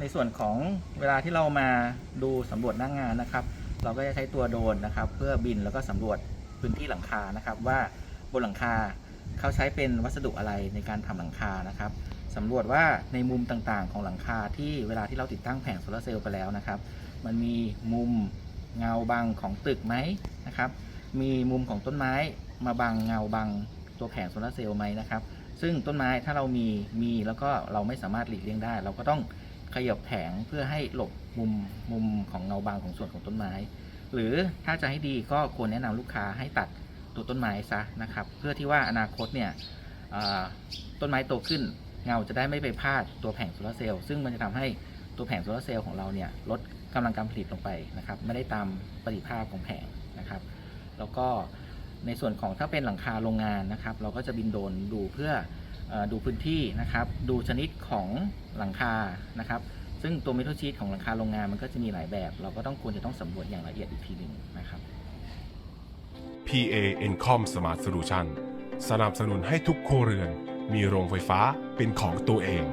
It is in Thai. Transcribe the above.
ในส่วนของเวลาที่เรามาดูสำรวจหน้างงานนะครับ เราก็จะใช้ตัวโดรนนะครับ เพื่อบินแล้วก็สำรวจพื้นที่หลังคานะครับ ว่าบนหลังคาเขาใช้เป็นวัสดุอะไรในการทำหลังคานะครับสำรวจว่าในมุมต่างๆ ของหลังคาที่เวลาที่เราติดตั้งแผงโซลาร์เซลล์ไปแล้วนะครับ มันมีมุมเงาบังของตึกไหมนะครับ มีมุมของต้นไม้มาบังเงาบังตัวแผงโซลาร์เซลล์ไหมนะครับ ซึ่งต้นไม้ถ้าเรามีมีแล้วก็เราไม่สามารถหลีกเลี่ยงได้ เราก็ต้อง ขยับแผงเพื่อให้หลบมุมมุมของเงาบางของส่วนของต้นไม้ หรือถ้าจะให้ดีก็ควรแนะนำลูกค้าให้ตัดตัวต้นไม้ซะนะครับ เพื่อที่ว่าอนาคตเนี่ยต้นไม้โตขึ้นเงาจะได้ไม่ไปพาดตัวแผงโซลาเซลล์ซึ่งมันจะทำให้ตัวแผงโซลาเซลล์ของเราเนี่ยลดกำลังการผลิตลงไปนะครับ ไม่ได้ตามประสิทธิภาพของแผงนะครับ แล้วก็ในส่วนของถ้าเป็นหลังคาโรงงานนะครับ เราก็จะบินโดรนดูเพื่อ ดูพื้นที่นะครับ ดูชนิดของหลังคานะครับ ซึ่งตัวเมทัลชีตของหลังคาโรงงานมันก็จะมีหลายแบบ เราก็ต้องควรจะต้องสำรวจอย่างละเอียดอีกทีหนึ่งนะครับ PA Encom Smart Solution สนับสนุนให้ทุกครัวเรือน มีโรงไฟฟ้าเป็นของตัวเอง